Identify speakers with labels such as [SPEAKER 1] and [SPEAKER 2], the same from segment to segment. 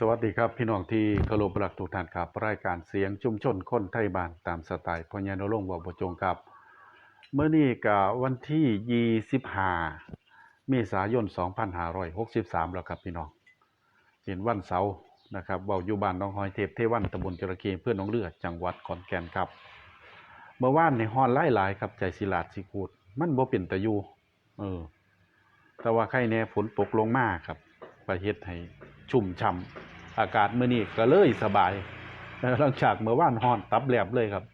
[SPEAKER 1] สวัสดีครับพี่น้องที่เคารพรักทุกท่านครับ รายการเสียงชุมชนคนไทยบ้านตามสไตล์พญานรงค์วบจงครับเมื่อนี้กับวันที่ 25 เมษายน 2563 แล้วครับพี่น้องเป็นวันเสาร์นะครับเว่าอยู่บ้านน้องหอยเทพเทวันตำบลจระเข้เพื่อนน้องเลือดจังหวัดขอนแก่นครับ เมื่อวานในห้อนหลายครับใจสิลาดสิกูด มันบ่เป็นตะยูเออ แต่ว่าใครแน่ฝนตกลงมาครับประเฮ็ดให้ชุ่มช่ำ อากาศมื้อนี้ก็เลยสบายหลังจากเมื่อวานฮ้อนตับแหลบเลยครับ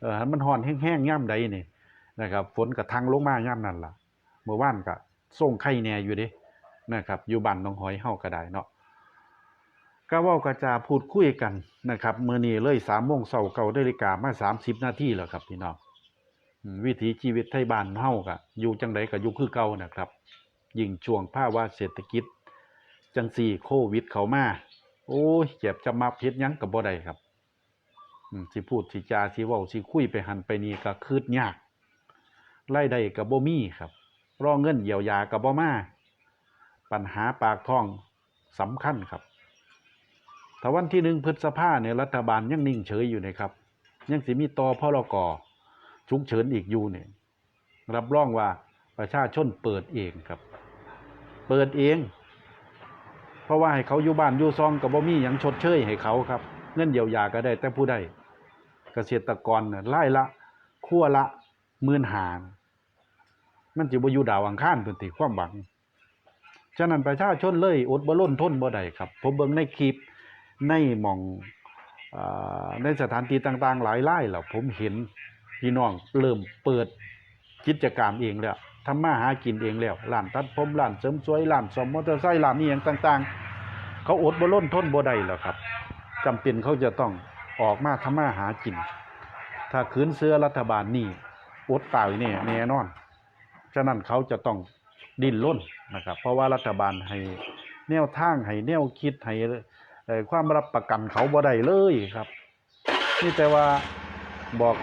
[SPEAKER 1] เออมันฮ้อนแห้งๆย่ำใดนี่นะครับฝนก็ทังลงมาย่ำนั่นล่ะ เมื่อวานก็ส่งไข่แน่อยู่ด้นะครับ อยู่บ้านน้องหอยเฮาก็ได้เนาะก็ว้ากระจาพูดคุยกันนะครับมื้อนี้เลย3โมงเช้าเก้านาฬิกามา30นาทีแล้วครับพี่น้องวิถีชีวิตไทยบ้านเฮาก็อยู่จังไดก็อยู่คือเก่านะครับ ยิ่งช่วงภาวะเศรษฐกิจ จังสี่โควิดเขามา โอ้ยเจ็บจะมาเฮ็ดหยังก็บ่ได้ครับสิพูดสิจาสิเว้าสิคุยไปหันไปนี่ก็คืดยากรายได้ก็บ่มีครับรอเงินเยียวยาก็บ่มา ปัญหาปากท้องสำคัญครับถ้าวันที่หนึ่งพฤษภาเนี่ยรัฐบาลยังนิ่งเฉยอยู่นะครับ ยังสิมีต่อพรกอฉุกเฉินอีกอยู่เนี่ยรับรองว่าประชาชนเปิดเองครับ เปิดเอง เพราะว่าให้เขาอยู่บ้านอยู่ซองกับบ่มีหยังชดเชยให้เขาครับ เงินเยียวยาก็ได้ แต่ผู้ใดเกษตรกรน่ะไล่ละขั้วละมื่นหารมันสิบอยู่ดาวอังคารเพิ่นติความหวัง ฉะนั้นประชาชนเลยอดบ่ล้นทนบ่ได้ครับ ผมเบิ่งในคลิปในหม่องอในสถานที่ต่าง ๆ หลายไล่แล้วผมเห็นพี่น้องเริ่มเปิดกิจการเองแล้ว ทำมาหากินเองแล้วร้านตัดผมร้านเสริมสวยร้านซ่อมมอเตอร์ไซค์ร้านนี้อย่างต่าง ๆ เขาอดบ่ล้นทนบ่ได้แล้วครับจำเป็นเขาจะต้องออกมาทำมาหากิน ถ้าขืนเสื้อรัฐบาลนี่อดตายแน่แน่นอน ฉะนั้นเขาจะต้องดิ้นร่นนะครับ เพราะว่ารัฐบาลให้แนวทางให้แนวคิดให้ความรับประกันเขาบ่ได้เลยครับ นี่แต่ว่าบอก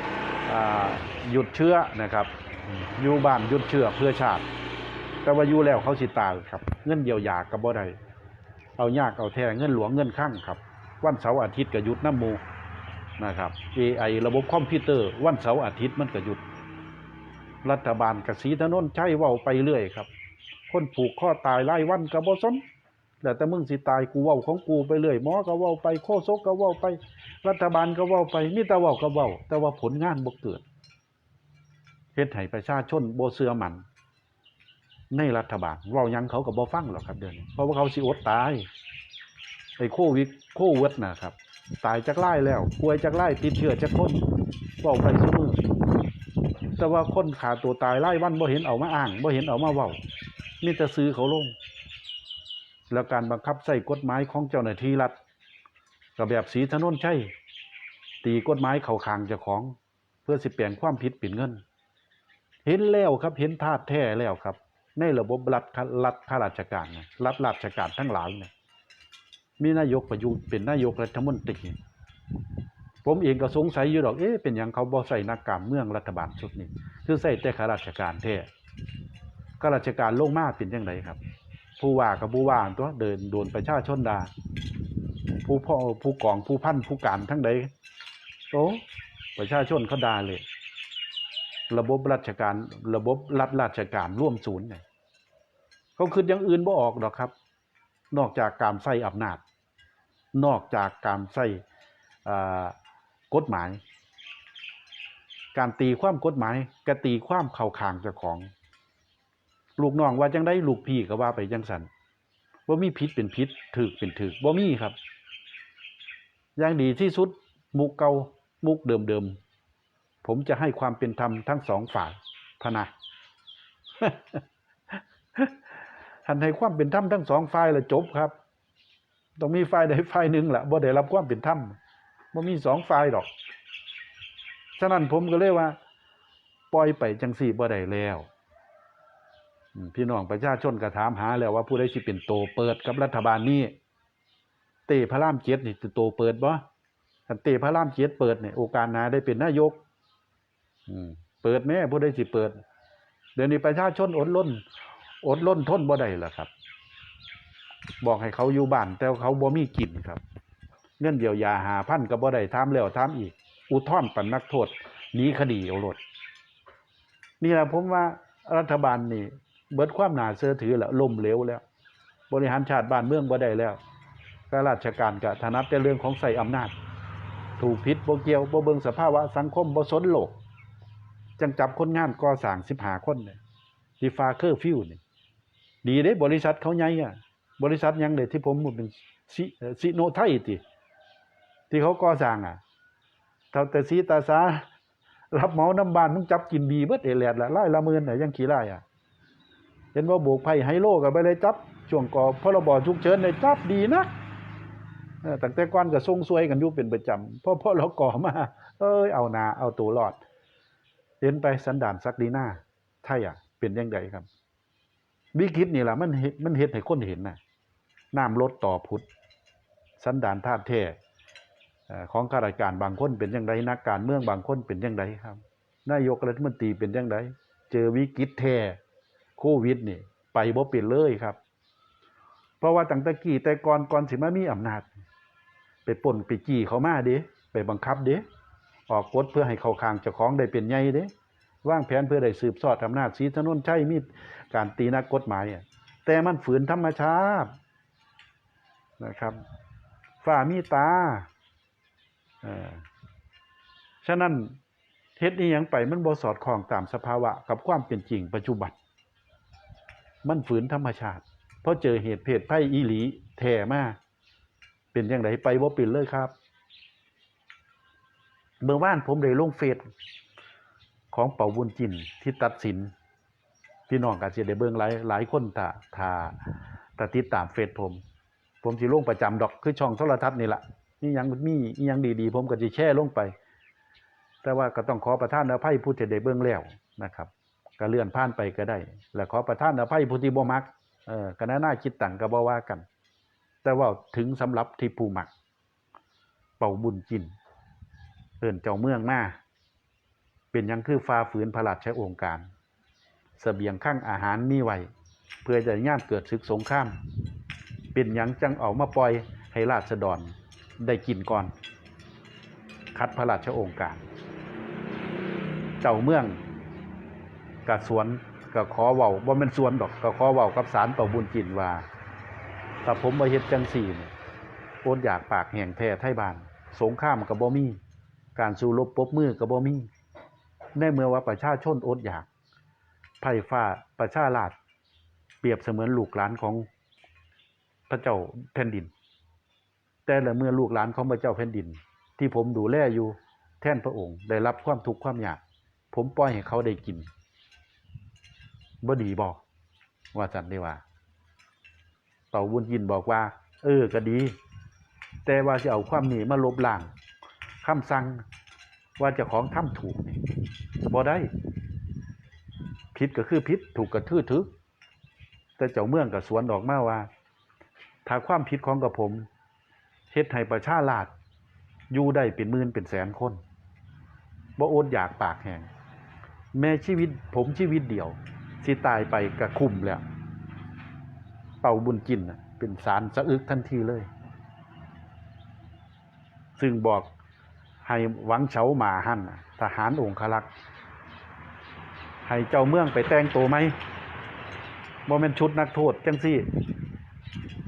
[SPEAKER 1] อหยุดเชื้อนะครับ อยู่บ้านหยุดเชื้อเพื่อชาติ แต่ว่าอยู่แล้วเขาสิตายครับ เงินเยียวยากับบ่ได้เอายากเอาแท้เงินหลวงเงินข้างครับ วันเสาร์อาทิตย์ก็หยุดน้ำมูนะครับ AI ระบบคอมพิวเตอร์ วันเสาร์อาทิตย์มันก็หยุด รัฐบาลกสีถนนใช้เว้าไปเรื่อยครับ คนผูกข้อตายรายวันก็บ่สนแล้วแต่มึงสิตายกูเว้าของกูไปเรื่อยหมอก็เว้าไปโคศกก็เว้าไป รัฐบาลก็เว้าไปมีแต่เว้าก็เว้า แต่ว่าผลงานบ่เกิด เฮ็ดให้ประชาชนบ่เชื่อมัน ในรัฐบาลเว้ายังเขาก็บ่ฟังหรอกครับเดี๋ยวนี้เพราะว่าเขาสิอดตายไอ้โควิดโควิดนะครับ ตายจากไล่แล้วป่วยจากไล่ติดเชื้อจากคนเว้าไปซุมื้อแต่ว่าคนขาตัวตายไล่วันบ่เห็นเอามาอ้างบ่เห็นเอามาเว้ามีแต่ซื้อเขาลง แล้วการบังคับใช้กฎหมายของเจ้าหน้าที่รัฐก็แบบสีถนนใช่ ตีกฎหมายเขาคางเจ้าของ เพื่อสิแปลงความผิดเป็นเงิน เห็นแล้วครับเห็นธาตุแท้แล้วครับ ในระบบรัฐรัฐข้าราชการนะรัฐราชการทั้งหลายเนี่ยมีนายกประยุทธ์เป็นนายกรัฐมนตรีผมเองก็สงสัยอยู่ดอกเอ๊ะเป็นอย่างเขาบ่ใส่หน้ากากเมืองรัฐบาลชุดนี้คือใส่แต่ข้าราชการแท้ข้าราชการลงมากเป็นยังไงครับ ผู้ว่ากับผู้ว่าตัวเดินโดนประชาชนด่าผู้พ่อผู้กองผู้พันผู้การทั้งใดโอ้ประชาชนเขาด่าเลย ระบบราชการระบบรัฐราชการร่วมศูนย์เนี่ยเขาคิดอย่างอื่นบ่ออกดอกครับ นอกจากการใส่อำนาจ นอกจากการใส่กฎหมาย การตีความกฎหมายกตีความเข้าข้างเจ้าของ ลูกน้องว่าจังได้ลูกพี่ก็ว่าไปจังสันว่ามีพิษเป็นพิษถือเป็นถือว่ามีครับ อย่างดีที่สุดมุกเกามุกเดิมเดิมๆ ผมจะให้ความเป็นธรรมทั้งสองฝ่ายพนะท่านให้ความเป็นธรรมทั้งสองฝ่ายละจบครับ ต้องมีฝ่ายใดฝ่ายหนึ่งแหละบ่ได้รับความเป็นธรรมบ่มีสองฝ่ายดอก ฉะนั้นผมก็เลยว่า ปล่อยไปจังสี่บ่ได้แล้วพี่น้องประชาชนก็ถามหาแล้วว่าผู้ใดสิเป็นโตเปิดกับรัฐบาลนี้เตพระรามเจ็ดนี่สิโตเปิดบ่คันเตพระรามเจ็ดเปิดเนี่ยโอกาสนาได้เป็นนายก เปิดแม่ผู้ใดสิเปิด เดี๋ยวนี้ประชาชนอดล้นอดล้นทนบ่ได้ล้วครับ บอกให้เขาอยู่บ้าน แต่เขาบ่มีกินครับ เงินเดียวยาหาพันก็บ่ได้ถามแล้วถามอีก อุทธรณ์ปันนักโทษหนีคดีเอารถนี่แหละผมว่ารัฐบาลนี่ เบิดความหนาเชื่อถือแล้วล่มเหลวแล้ว บริหารชาติบ้านเมืองบ่ได้แล้วข้าราชการก็ถนัดแต่เรื่องของใส่อำนาจ ถูกผิดบ่เกี่ยวบ่เบิ่งสภาวะสังคมบ่สนโลก จังจับคนงานก่อสร้าง15คนเนี่ยที่ฟาเคอร์ฟิวเนี่ยดีเด้บริษัทเขาใหญ่อะบริษัทยังเด้ที่ผมพูดเป็นซิซิโนไทติที่เขาก่อสร้างอะเท่าแต่สีตาสารับเหมาน้ำบานมึงจับกินดีเบิดเอแลดละไล่ละหมื่นน่ะยังขี้ไล่อะเห็นว่าโบกไพ่ไฮโลก็ไปเลยจับช่วงก่อพรบฉุกเฉินเลยจับดีนะตั้งแต่ก่อนก็ทรงซวยกันอยู่เป็นประจำเพราะเพราะเราก่อมา เอ้ยเอานาเอาตัวรอด เห็นไปสันดานซักดีหน้าไทยอะเป็นยังไงครับ วิกฤตนี่แหละมันเฮ็ดมันเฮ็ดให้คนเห็นนะน้ำลดต่อพุทธสันดานธาตุแท้ของข้าราชการบางคนเป็นยังไงนักการเมืองบางคนเป็นยังไงครับนายกรัฐมนตรีเป็นยังไงเจอวิกฤตแท้โควิดนี่ ไปบ่เป็นเลยครับ เพราะว่าตั้งแต่กี้แต่ก่อนก่อนสิมามีอำนาจ ไปปล้นไปจี้เขามาเด้ไปบังคับเด้ ออกกฎเพื่อให้เขาคางเจ้าของได้เป็นใหญ่เด้ว่างแผนเพื่อได้สืบสอดอำนาจสีถนนใช่มีการตีนักกฎหมายอะแต่มันฝืนธรรมชาตินะครับฝ่ามีตาฉะนั้นเฮ็ดนี้ยังไปมันบ่สอดคล้องตามสภาวะกับความเป็นจริงปัจจุบัน มันฝืนธรรมชาติ เพราะเจอเหตุเพศภัยอีหลีแท้มาเป็นยังไงไปบ่เป็นเลยครับ เมื่อวานผมได้ลงเฟซของเป่าบุญจินที่ตัดสิน พี่น้องก็สิได้เบิ่งหลายหลายคนถ้าถ้าถ้าติดตามเฟซผม ผมสิลงประจำดอกคือช่องโทรทัศน์นี่ล่ะนี่ยังมีอีหยังดีๆ ผมก็สิแชร์ลงไป แต่ว่าก็ต้องขอประทานอภัยผู้ที่ได้เบิ่งแล้วนะครับก็เลื่อนผ่านไปก็ได้ และขอประทานอภัยผู้ที่บ่มักเออก็น่าน่าคิดต่างก็บ่ว่ากัน แต่ว่าถึงสำหรับที่ผู้มัก เป่าบุญจิน เอิ้นเจ้าเมืองมาเป็นยังคือฟ้าฝืนพระราชโองค์การเสบียงข้างอาหารมีไว้เพื่อจะย่ามเกิดศึกสงคราม เป็นยังจังเอามาปล่อยให้ราษฎรได้กินก่อน คัดพระราชโองค์การ เจ้าเมืองกับสวนก็ขอเว้าบ่แม่นสวนดอกก็ขอเว้ากับศาลเป่าบุญจินว่าถ้าผมบ่เฮ็ดจังซี่นี่โอดอยากปากแห้งแท้ไทยบาน สงครามก็บ่มี การสู้รบปบมือก็บ่มีในเมื่อว่าประชาชนอดอยากไผ่ฟ้าประชาราษฎร์เปรียบเสมือนลูกหลานของพระเจ้าแผ่นดิน แต่ละเมื่อลูกหลานของพระเจ้าแผ่นดิน ที่ผมดูแลอยู่แท่นพระองค์ ได้รับความทุกข์ความยาก ผมปล่อยให้เขาได้กินบ่ดีบอกว่าสันได้ว่าเป่าบุญยินบอกว่า เออก็ดี แต่ว่าจะเอาความหนีมาลบล้าง คำสั่งว่าเจะของทำถูกนี่บ่ได้ผิดก็คือผิดถูกก็ทื่อทึกแต่เจ้าเมืองกับสวนดอกมาว่า ถ้าความผิดของกับผมเฮ็ดให้ประชาราษฎร์อยู่ได้เป็นหมื่นเป็นแสนคนบ่อดอยากปากแห้งแม้ชีวิตผมชีวิตเดียวสิตายไปก็คุ้มแล้วเป่าบุญจินเป็นสารสะอึกทันทีเลย ซึ่งบอก ให้หวังเฉาหมาหั่นทหารองครักษ์ให้เจ้าเมืองไปแต่งตัวไหมบ่แม่นชุดนักโทษจังซี่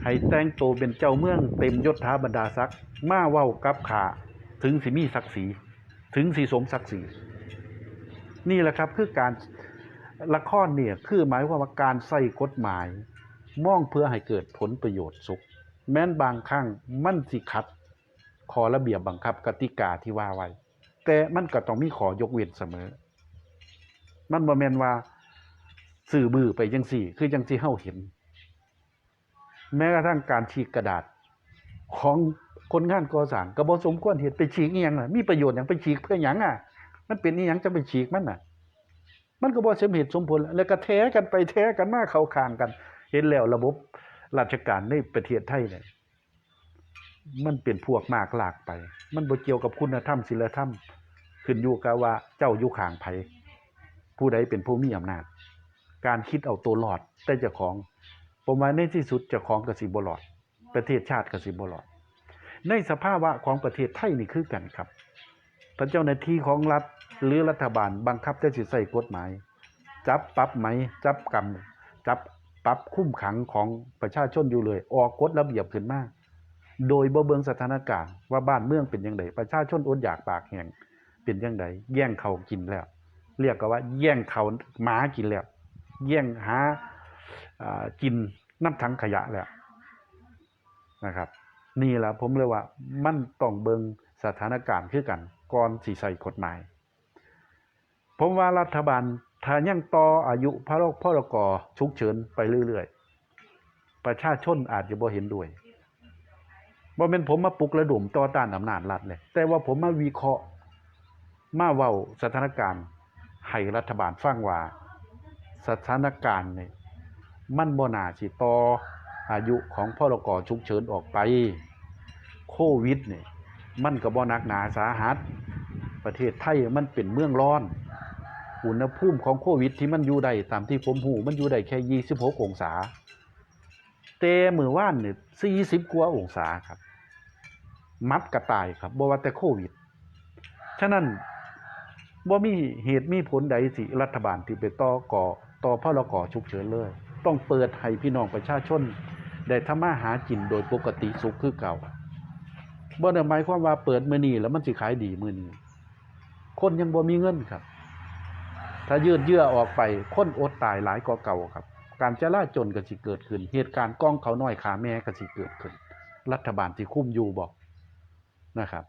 [SPEAKER 1] ให้แต่งตัวเป็นเจ้าเมืองเต็มยศถาบรรดาศักดิ์มาเว้ากับขาถึงสิมีศักดิ์ศรีถึงสิสมศักดิ์ศรีนี่แหละครับคือการละครเนี่ยคือหมายความว่าการใส่กฎหมายมองเพื่อให้เกิดผลประโยชน์สุข แม้นบางครั้งมันสิขัด ขอระเบียบบังคับกติกาที่ว่าไว้ แต่มันก็ต้องมีขอยกเว้นเสมอ มันบ่แมนว่าสื่อมือไปจังสี่ คือจังที่เฮาเห็น แม้กระทั่งการฉีกกระดาษ ของคนงานก่อสร้างก็บ่สมควรเฮ็ดไปฉีกอีหยังน่ะมีประโยชน์หยังไปฉีกเพื่อหยังอะ มันเป็นอีหยังจะไปฉีกมันน่ะ มันก็บ่สมเหตุสมผล แล้วก็แท้กันไปแท้กันมาเข้าข้างกัน เห็นแล้วระบบราชการในประเทศไทยเนี่ย มันเป็นพวกมากลากไป มันบ่เกี่ยวกับคุณธรรมศีลธรรม ขึ้นอยู่กับว่าเจ้าอยู่ข้างไผผู้ใดเป็นผู้มีอำนาจ การคิดเอาตัวรอดแต่เจ้าของผมว่าในที่สุดเจ้าของกสิบ่รอด ประเทศชาติกสิบ่รอด ในสภาวะของประเทศไทยนี่คือกันครับถ้าเจ้าหน้าที่ของรัฐหรือรัฐบาลบังคับจะสิใส่กฎหมาย จับปรับไหม จับกรรมจับปรับคุ้มขังของประชาชนอยู่เลย ออกกฎระเบียบขึ้นมาก โดยบ่เบิงสถานการณ์ว่าบ้านเมืองเป็นยังไงประชาชนอดอยากปากแห้งเป็นยังไงแย่งเขากินแล้ว เรียกกันว่า แย่งเขาหมากินแล้ว แย่งหาอ่ากินน้ำถังขยะแล้วนะครับ นี่แหละผมเลยว่ามันต้องเบิงสถานการณ์คือกันก่อนสิใส่กฎหมาย ผมว่ารัฐบาลถ้ายังต่ออายุพระโรพรกฉุกเฉินไปเรื่อยๆ ประชาชนอาจจะบ่เห็นด้วย บ่เป็นผมมาปลุกระดมต่อต้านอำนาจรัฐเลยแต่ว่าผมมาวิเคราะห์มาเว้าสถานการณ์ให้รัฐบาลฟังว่าสถานการณ์นี่มันบ่น่าสิต่ออายุของพรกฉุกเฉินออกไป โควิดนี่มันก็บ่นักหนาสาหัส ประเทศไทยมันเป็นเมืองร้อน อุณหภูมิของโควิดที่มันอยู่ได้ตามที่ผมหูมันอยู่ได้แค่ 26 องศา แต่มือว่านเนี่ย40กว่าองศาครับ มัดกระต่ายครับบ่ว่าแต่โควิด ฉะนั้นบ่มีเหตุมีผลใดสิรัฐบาลที่ไปต่อก่อต่อพรกฉุกเฉินเลย ต้องเปิดให้พี่น้องประชาชน ได้ทำมาหากินโดยปกติสุขคือเก่าบ่ได้หมายความว่าเปิดมื้อนี้แล้วมันสิขายดีมื้อนี้คนยังบ่มีเงินครับ ถ้ายืดเยื้อออกไปคนอดตายหลายกว่าเก่าครับ การจลาจลก็สิเกิดขึ้น เหตุการณ์ก้องเขาน้อยขาแม่ก็สิเกิดขึ้น รัฐบาลสิคุ้มอยู่บอกนะครับ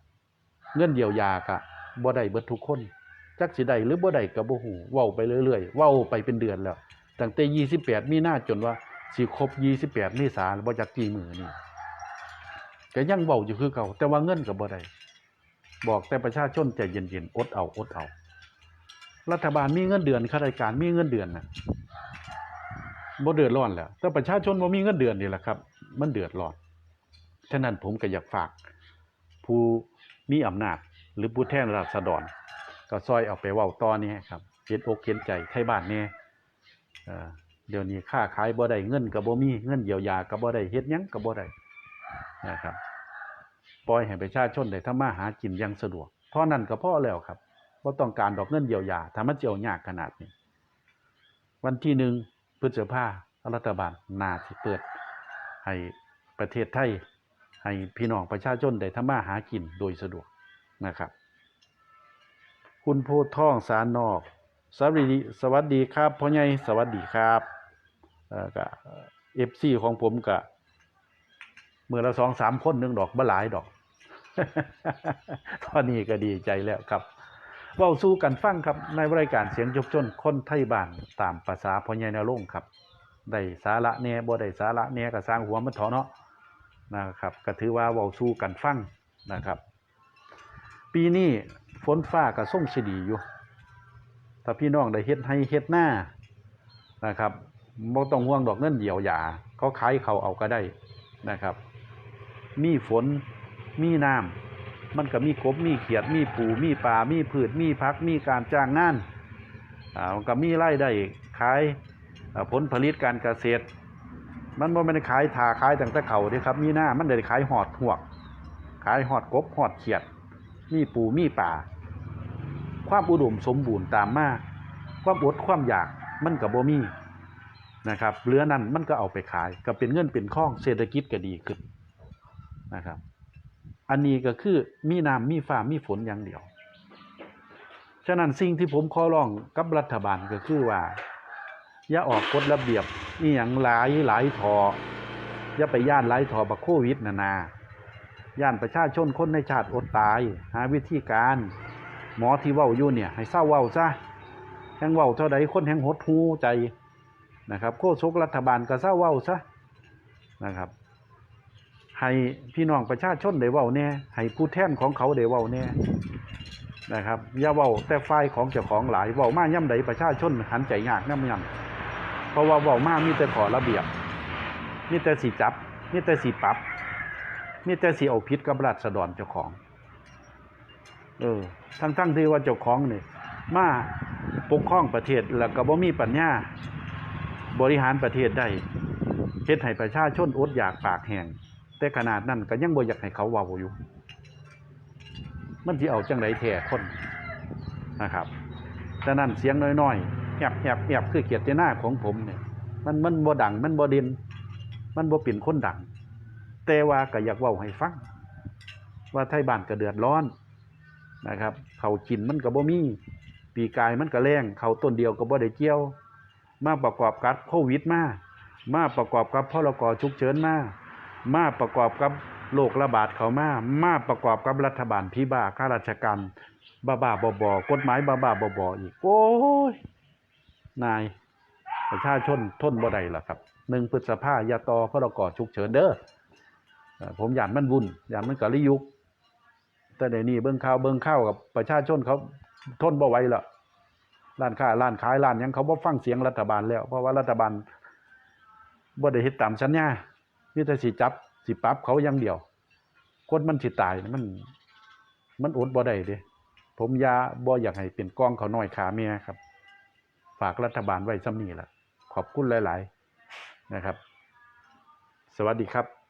[SPEAKER 1] เงินเยียวยากะบ่ได้เบิดทุกคนจักสิได้หรือบ่ได้ก็บ่ฮู้เว้าไปเรื่อยๆเว้าไปเป็นเดือนแล้วตั้งแต่28มีหน้าจนว่าสิครบ28เมษายนบ่จักกี่มือนี่ก็ยังเว้าอยู่คือเก่าแต่ว่าเงินก็บ่ได้บอกแต่ประชาชนใจเย็นๆอดเอาอดเอา รัฐบาลมีเงินเดือนข้าราชการมีเงินเดือนน่ะ บ่เดือดร้อนแล้วแต่ประชาชนบ่มีเงินเดือนนี่แหละครับ มันเดือดร้อนฉะนั้นผมก็อยากฝาก ผู้มีอำนาจ หรือผู้แทนราษฎรก็ซอยเอาไปเว้าต่อนี่ครับเห็นอกเห็นใจไทยบ้านแน่เอ่อเดี๋ยวนี้ค้าขายบ่ได้เงินก็บ่มีเงินเยียวยาก็บ่ได้เฮ็ดยังก็บ่ได้นะครับปล่อยให้ประชาชนได้ทำมาหากินย่างสะดวกเท่านั้นก็พอแล้วครับบ่ต้องการดอกเงินเยียวยาถ้ามันสิเอายากขนาดนี้ วันที่หนึ่ง พฤษภารัฐบาลน่าสิเปิด ให้ประเทศไทย ให้พี่น้องประชาชนได้ทำมาหากินโดยสะดวกนะครับ คุณโพท่องสารนอกสวัสดีสวัสดีครับพ่อใหญ่สวัสดีครับเอ่อเอฟซีของผมก็เมื่อละสองสามคนหนึ่งดอกบ่หลายดอกตอนนี้ก็ดีใจแล้วครับ เว้าสู้กันฟังครับในรายการเสียงยกจนคนไทยบ้านตามภาษาพอใหญ่นรงค์ครับ ได้สาระแหน่ยบ่ได้สาระแหน่ยก็สร้างหัวมันถาะเนาะนะครับก็ถือว่าเว้าสู้กันฟังนะครับ ปีนี้ฝนฟ้าก็ส่งสิดีอยู่ ถ้าพี่น้องได้เฮ็ดให้เฮ็ดหน้านะครับบ่ต้องห่วงดอกเงินเยียวยาเขาขายเขาเอาก็ได้นะครับ มีฝนมีน้ำ มันก็มีกบมีเขียดมีปูมีปลามีพืชมีพักมีการจ้างงานอ่ามันก็มีรายได้ขายผลผลิตการเกษตร มันบ่แม่นขายถาขายตั้งแต่เขาเด้ครับมีหน้ามันได้ขายหอดหวก ขายหอดกบหอดเขียด มีปูมีป่า ความอุดมสมบูรณ์ตามมาความอดความอยากมันก็บ่มีนะครับเหลือนั้นมันก็เอาไปขาย ก็เป็นเงินเป็นข้องเศรษฐกิจก็ดีขึ้นนะครับ อันนี้ก็คือมีน้ำมีฟ้ามีฝนอย่างเดียว ฉะนั้นสิ่งที่ผมขอร้องกับรัฐบาลก็คือว่า อย่าออกกฎระเบียบนี่อย่างหลายหลายทอ อย่าไปย่านหลายทอบักโควิดนานาย่านประชาชนคนในชาติอดตาย หาวิธีการ หมอที่เว้าอยู่เนี่ย ให้เศร้าเว้าซะแห่งเว้าเท่าใดคนแห่งหดหูใจนะครับ โคชกรัฐบาลก็เศร้าเว้าซะนะครับ ให้พี่น้องประชาชนได้เว้าแน่ให้ผู้แทนของเขาได้เว้าแน่นะครับอย่าเว้าแต่ฝ่ายของเจ้าของหลายเว้ามาย่ำใดประชาชนหันใจยากน้ำยังเพราะว่าเว้ามามีแต่ขอระเบียบมีแต่สีจับมีแต่สีปรับมีแต่สีเอาผิดกับราษฎรเจ้าของ เออ ทั้งทั้งๆที่ว่าเจ้าของเนี่ยมาปกครองประเทศแล้วก็บ่มีปัญญาบริหารประเทศได้เฮ็ดให้ประชาชนอดอยากปากแห้ง แต่ขนาดนั้นก็ยังบ่อยากให้เขาเว้าอยู่ มันสิเอาจังไดแท้คนนะครับฉะนั้นเสียงน้อยๆแอบแอบแอบคือเกียรติหน้าของผมเนี่ย มันมันบ่ดัง มันบ่ด่นมันบ่เป็นคนดัง แต่ว่าก็อยากเว้าให้ฟังว่าไทยบ้านก็เดือดร้อนนะครับ เขากินมันก็บ่มี ปีกายมันก็แรงเขาต้นเดียวก็บ่ได้เกี่ยว มาประกอบกับโควิดมา มาประกอบกับพรกฉุกเฉินมา มาประกอบกับโรคระบาดเขามามาประกอบกับรัฐบาลพี่บ้าข้าราชการบ้าๆบอๆกฎหมายบ้าๆบอๆอีก โอ้ย นาย ประชาชนทนบ่ได้ล่ะครับหนึ่งพฤษภา ยาตอพระกอฉุกเฉินเด้อผมอยากมันวุ่นอยากมันกะลิยุก แต่ในนี้เบิ่งข่าวเบิ่งข่าวกับประชาชนเขาทนบ่ไหวและร้านค้าร้านขายร้านยังเขาบ่ฟังเสียงรัฐบาลแล้ว เพราะว่ารัฐบาลบ่ได้เฮ็ดตามสัญญา มีแต่สิจับสิปรับเขาอย่างเดียวคนมันสิตายมัน มันอดบ่ได้เด้ผมยาบ่อยากให้เป็นกองเขาน้อยขาเมียครับ ฝากรัฐบาลไว้ซ้ำนี่แหละขอบคุณหลาย ๆ นะครับ สวัสดีครับ